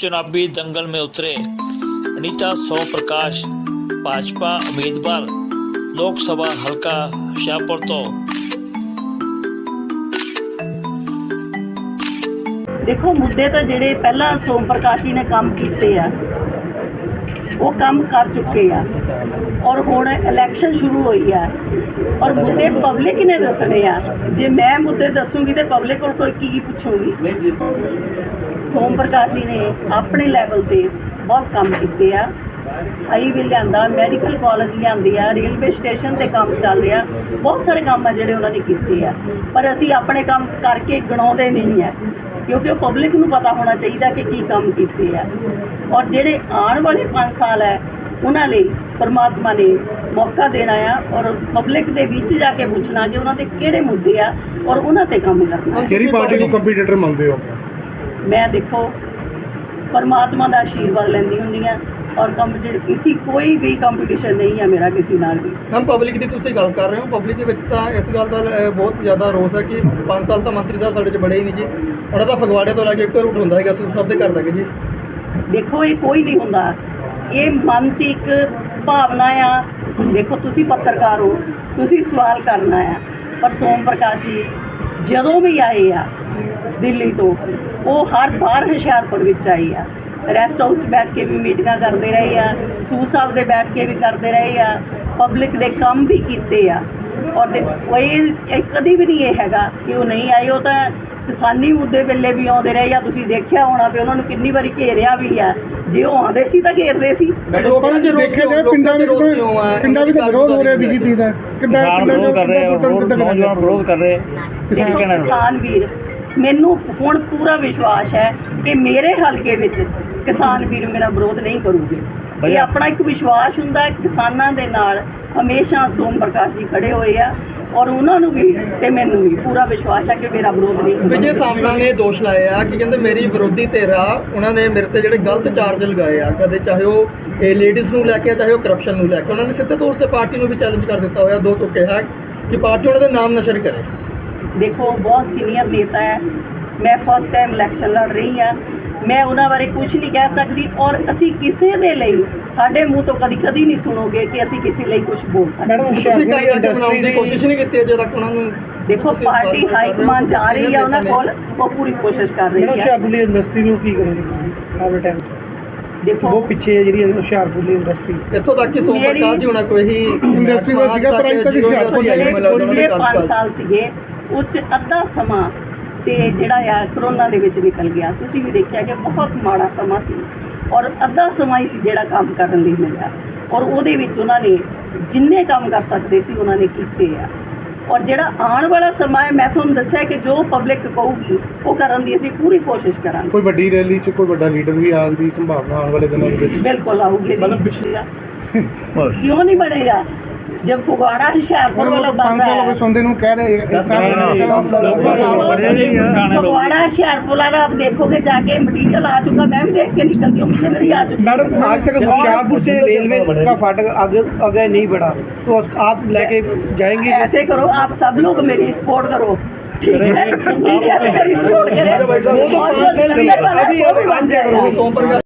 चुनावी दंगल में उतरे अनीता सोम प्रकाश भाजपा उम्मीदवार लोकसभा हलका शाहपुर तो ਦੇਖੋ ਮੁੱਦੇ ਤਾਂ ਜਿਹੜੇ ਪਹਿਲਾਂ ਸੋਮ ਪ੍ਰਕਾਸ਼ ਜੀ ਨੇ ਕੰਮ ਕੀਤੇ ਆ ਉਹ ਕੰਮ ਕਰ ਚੁੱਕੇ ਆ ਔਰ ਹੁਣ ਇਲੈਕਸ਼ਨ ਸ਼ੁਰੂ ਹੋਈ ਆ ਔਰ ਮੁੱਦੇ ਪਬਲਿਕ ਨੇ ਦੱਸਣੇ ਆ ਜੇ ਮੈਂ ਮੁੱਦੇ ਦੱਸੂਗੀ ਤੇ ਪਬਲਿਕ ਕੋਲ ਕੋਈ ਕੀ ਪੁੱਛੂਗੀ ਸੋਮ ਪ੍ਰਕਾਸ਼ ਜੀ ਨੇ ਆਪਣੇ ਲੈਵਲ ਤੇ ਬਹੁਤ ਕੰਮ ਕੀਤੇ ਆ। ਹਾਈਵੇ ਲਿਆਂਦਾ ਮੈਡੀਕਲ ਕਾਲਜ ਲਿਆਂਦੇ ਆ ਰੇਲਵੇ ਸਟੇਸ਼ਨ ਤੇ ਕੰਮ ਚੱਲ ਰਿਹਾ। ਬਹੁਤ ਸਾਰੇ ਕੰਮ ਆ ਜਿਹੜੇ ਉਹਨਾਂ ਨੇ ਕੀਤੇ ਆ। ਪਰ ਅਸੀਂ ਆਪਣੇ ਕੰਮ ਕਰਕੇ ਗਣਾਉਂਦੇ ਨਹੀਂ ਆ, ਕਿਉਂਕਿ ਉਹ ਪਬਲਿਕ ਨੂੰ ਪਤਾ ਹੋਣਾ ਚਾਹੀਦਾ ਕਿ ਕੀ ਕੰਮ ਕੀਤੇ ਆ। ਔਰ ਜਿਹੜੇ ਆਉਣ ਵਾਲੇ 5 ਸਾਲ ਹੈ ਉਹਨਾਂ ਲਈ ਪਰਮਾਤਮਾ ਨੇ ਮੌਕਾ ਦੇਣਾ ਆ ਔਰ ਪਬਲਿਕ ਦੇ ਵਿੱਚ ਜਾ ਕੇ ਪੁੱਛਣਾ ਕਿ ਉਹਨਾਂ ਦੇ ਕਿਹੜੇ ਮੁੱਦੇ ਆ ਔਰ ਉਹਨਾਂ ਤੇ ਕੰਮ ਕਰਨਾ। ਕਿਹੜੀ ਪਾਰਟੀ ਨੂੰ ਕੰਪੀਟੀਟਰ ਮੰਨਦੇ ਹੋ? ਮੈਂ ਦੇਖੋ ਪਰਮਾਤਮਾ ਦਾ ਆਸ਼ੀਰਵਾਦ ਲੈਂਦੀ ਹੁੰਦੀ ਆ ਔਰ ਕੰਪੀਟੀਸ਼ਨ ਕਿਸੇ ਕੋਈ ਵੀ ਕੰਪੀਟੀਸ਼ਨ ਨਹੀਂ ਹੈ ਮੇਰਾ ਕਿਸੇ ਨਾਲ ਵੀ। ਹਮ ਪਬਲਿਕ ਦੀ ਤੁਸੀਂ ਗੱਲ ਕਰ ਰਹੇ ਹੋ ਪਬਲਿਕ ਦੇ ਵਿੱਚ ਤਾਂ ਇਸ ਗੱਲ ਦਾ ਬਹੁਤ ਜ਼ਿਆਦਾ ਰੋਸ ਹੈ ਕਿ 5 ਸਾਲ ਤਾਂ ਮੰਤਰੀ ਸਾਹਿਬ ਸਾਡੇ 'ਚ ਬੜੇ ਹੀ ਨਹੀਂ ਜੀ। ਉਹਨਾਂ ਦਾ ਫਗਵਾੜੇ ਤੋਂ ਲੈ ਕੇ ਇੱਕ ਰੂਟ ਹੁੰਦਾ ਹੈਗਾ ਸੂਰ ਸਾਹਿਬ ਦੇ ਘਰ ਤੱਕ ਜੀ। ਦੇਖੋ ਇਹ ਕੋਈ ਨਹੀਂ ਹੁੰਦਾ। ਇਹ ਮਨ 'ਚ ਇੱਕ ਭਾਵਨਾ ਆ। ਦੇਖੋ ਤੁਸੀਂ ਪੱਤਰਕਾਰ ਹੋ ਤੁਸੀਂ ਸਵਾਲ ਕਰਨਾ ਆ। ਪਰ ਸੋਮ ਪ੍ਰਕਾਸ਼ ਜੀ ਜਦੋਂ ਵੀ ਆਏ ਆ ਦਿੱਲੀ ਤੋਂ। ਉਹ ਹਰ ਬਾਰ ਹੁਸ਼ਿਆਰਪੁਰ ਵਿੱਚ ਆਏ ਆ। ਰੈਸਟ ਹਾਊਸ 'ਚ ਬੈਠ ਕੇ ਵੀ ਮੀਟਿੰਗਾਂ ਕਰਦੇ ਰਹੇ ਆ। ਸੂ ਸਾਹਿਬ ਦੇ ਬੈਠ ਕੇ ਵੀ ਕਰਦੇ ਰਹੇ ਆ। ਪਬਲਿਕ ਦੇ ਕੰਮ ਵੀ ਕੀਤੇ ਆ। ਔਰ ਕੋਈ ਕਦੀ ਵੀ ਨਹੀਂ ਇਹ ਹੈਗਾ ਕਿ ਉਹ ਨਹੀਂ ਆਏ। ਉਹ ਤਾਂ ਕਿਸਾਨੀ ਮੁੱਦੇ ਵੇਲੇ ਵੀ ਆਉਂਦੇ ਰਹੇ ਆ। ਤੁਸੀਂ ਦੇਖਿਆ ਹੋਣਾ ਵੀ ਉਹਨਾਂ ਨੂੰ ਕਿੰਨੀ ਵਾਰੀ ਘੇਰਿਆ ਵੀ ਆ। ਜੇ ਉਹ ਆਉਂਦੇ ਸੀ ਤਾਂ ਘੇਰਦੇ ਸੀ। ਲੋਕਾਂ ਨੇ ਦੇਖਿਆ ਜਾਏ ਪਿੰਡਾਂ ਵਿੱਚ ਤਾਂ- ਪਿੰਡਾਂ ਵਿੱਚ ਤਾਂ ਵਿਰੋਧ ਹੋ ਰਿਹਾ ਬੀਜੇਪੀ ਦਾ। ਕਿੱਦਾਂ ਕਿਸਾਨ ਪਿੰਡਾਂ ਵਿਰੋਧ ਕਰ ਰਹੇ ਆ। ਕਿੱਦਾਂ ਵਿਰੋਧ- ਨੌਜਵਾਨ ਵਿਰੋਧ ਕਰ ਰਹੇ ਆ। ਤੁਸੀਂ ਕੀ ਦੇਖੋ ਕਹਿਣਾ ਕਿਸਾਨ ਵੀਰ। ਮੈਨੂੰ ਹੁਣ ਪੂਰਾ ਵਿਸ਼ਵਾਸ ਹੈ ਕਿ ਮੇਰੇ ਹਲਕੇ ਵਿੱਚ ਕਿਸਾਨ ਵੀਰ ਮੇਰਾ ਵਿਰੋਧ ਨਹੀਂ ਕਰੂਗੇ। ਇਹ ਆਪਣਾ ਇੱਕ ਵਿਸ਼ਵਾਸ ਹੁੰਦਾ ਹੈ ਕਿਸਾਨਾਂ ਦੇ ਨਾਲ ਹਮੇਸ਼ਾ ਸੋਮ ਪ੍ਰਕਾਸ਼ ਜੀ ਖੜੇ ਹੋਏ ਆ ਔਰ ਉਹਨਾਂ ਨੂੰ ਵੀ ਤੇ ਮੈਨੂੰ ਵੀ ਪੂਰਾ ਵਿਸ਼ਵਾਸ ਹੈ ਕਿ ਮੇਰਾ ਵਿਰੋਧ ਨਹੀਂ ਵਿਜੇ ਸਾਮਨਾ ਨੇ ਦੋਸ਼ ਲਾਇਆ ਆ ਕਿ ਕਹਿੰਦੇ ਮੇਰੀ ਵਿਰੋਧੀ ਧਿਰਾ ਉਹਨਾਂ ਨੇ ਮੇਰੇ ਤੇ ਜਿਹੜੇ ਗਲਤ ਚਾਰਜ ਲਗਾਏ ਆ ਕਦੇ ਚਾਹੇ ਉਹ ਇਹ ਲੇਡੀਜ਼ ਨੂੰ ਲੈ ਕੇ ਚਾਹੇ ਉਹ ਕਰਪਸ਼ਨ ਨੂੰ ਲੈ ਕੇ ਉਹਨਾਂ ਨੇ ਸਿੱਧੇ ਤੌਰ ਤੇ ਪਾਰਟੀ ਨੂੰ ਵੀ ਚੈਲੰਜ ਕਰ ਦਿੱਤਾ ਹੋਇਆ ਦੋ ਤੋਂ ਕਿਹਾ ਕਿ ਪਾਰਟੀ ਉਹਨਾਂ ਦੇ ਨਾਮ ਨਸ਼ਰ ਕਰੇ। ਦੇਖੋ ਬਹੁਤ ਸੀਨੀਅਰ ਨੇਤਾ ਹੈ। ਮੈਂ ਫਸਟ ਟਾਈਮ ਇਲੈਕਸ਼ਨ ਲੜ ਰਹੀ ਹਾਂ। ਮੈਂ ਉਹਨਾਂ ਬਾਰੇ ਕੁਝ ਨਹੀਂ ਕਹਿ ਸਕਦੀ ਔਰ ਅਸੀਂ ਕਿਸੇ ਦੇ ਲਈ ਸਾਡੇ ਮੂੰਹ ਤੋਂ ਕਦੀ ਕਦੀ ਨਹੀਂ ਸੁਣੋਗੇ ਕਿ ਅਸੀਂ ਕਿਸੇ ਲਈ ਕੁਝ ਬੋਲ ਸਕਦੇ। ਕਾਇਆ ਕਿ ਬਣਾਉਣ ਦੀ ਕੋਸ਼ਿਸ਼ ਨਹੀਂ ਕੀਤੀ ਅਜੇ ਤੱਕ ਉਹਨਾਂ ਨੂੰ? ਦੇਖੋ ਪਾਰਟੀ ਹਾਈ ਕਮਾਂਡ ਜਾ ਰਹੀ ਹੈ ਉਹਨਾਂ। ਕੋਲ ਉਹ ਪੂਰੀ ਕੋਸ਼ਿਸ਼ ਕਰ ਰਹੀ ਹੈ। ਹੁਸ਼ਿਆਰਪੁਰ ਦੀ ਇੰਡਸਟਰੀ ਨੂੰ ਕੀ ਕਰੋਗੇ ਆਵੇ ਟਾਈਮ ਦੇਖੋ ਪਿੱਛੇ ਹੈ ਜਿਹੜੀ ਹੁਸ਼ਿਆਰਪੁਰ ਦੀ ਇੰਡਸਟਰੀ ਇੱਥੋਂ ਤੱਕ ਕਿ ਸੋਮ ਮੇਰੀ- ਪ੍ਰਕਾਸ਼ ਜੀ ਹੋਣਾ ਕੋਈ ਹੀ ਇੰਡਸਟਰੀ ਦਾ ਸੀਗਾ, ਪਰ ਅੱਜ ਤੱਕ ਹੁਸ਼ਿਆਰਪੁਰ ਜਿਹੜੇ 5 ਸਾਲ ਸੀਗੇ। ਉੱਚ ਅੱਧਾ ਸਮਾਂ ਤੇ ਜਿਹੜਾ ਆ ਕਰੋਨਾ ਦੇ ਵਿੱਚ ਨਿਕਲ ਗਿਆ। ਤੁਸੀਂ ਵੀ ਦੇਖਿਆ ਕਿ ਬਹੁਤ ਮਾੜਾ ਸਮਾਂ ਸੀ ਔਰ ਅੱਧਾ ਸਮਾਂ ਹੀ ਸੀ ਜਿਹੜਾ ਕੰਮ ਕਰਨ ਲਈ ਮਿਲਿਆ। ਔਰ ਉਹਦੇ ਵਿੱਚ ਉਹਨਾਂ ਨੇ ਜਿੰਨੇ ਕੰਮ ਕਰ ਸਕਦੇ ਸੀ ਉਹਨਾਂ ਨੇ ਕੀਤੇ ਆ। ਔਰ ਜਿਹੜਾ ਆਉਣ ਵਾਲਾ ਸਮਾਂ ਹੈ ਮੈਂ ਤੁਹਾਨੂੰ ਦੱਸਿਆ ਕਿ ਜੋ ਪਬਲਿਕ ਕਹੂਗੀ ਉਹ ਕਰਨ ਦੀ ਅਸੀਂ ਪੂਰੀ ਕੋਸ਼ਿਸ਼ ਕਰਾਂਗੇ। ਕੋਈ ਵੱਡੀ ਰੈਲੀ 'ਚ ਕੋਈ ਵੱਡਾ ਲੀਡਰ ਵੀ ਆਉਣ ਦੀ ਸੰਭਾਵਨਾ ਆਉਣ ਵਾਲੇ ਦਿਨਾਂ ਦੇ ਵਿੱਚ? ਬਿਲਕੁਲ ਆਊਗੀ। ਮਤਲਬ ਬਸ ਕਿਉਂ ਨਹੀਂ ਬਣੇਗਾ ਜਬ ਫਗਵਾੜਾ ਹੁਸ਼ਿਆਰਪੁਰ ਵਾਲਾ ਪੰਜ ਬੰਦਾ ਸਾਲ ਹੋ ਗਏ ਹੈ ਸੁਣਦੇ ਨੂੰ ਕਹਿ ਰਹੇ ਇਸ ਫਗਵਾੜਾ ਹੁਸ਼ਿਆਰਪੁਰ ਵਾਲਾ आप देखोगे जाके मटीरियल आ चुका मैं भी देख के निकलती हूँ मशीनरी आ चुकी मैडम आज तक होशियारपुर से रेलवे का फाटक आगे आगे नहीं बढ़ा तो उस- आप लेके जाएंगे ऐसे करो आप सब लोग मेरी सपोर्ट करो ठीक है मीडिया में मेरी सपोर्ट करे वो तो और पाँच साल जो पहले- वाला है, अभी- वो अभी भी बन बन जाएगा। जाएगा ਸੋਮ ਪ੍ਰਕਾਸ਼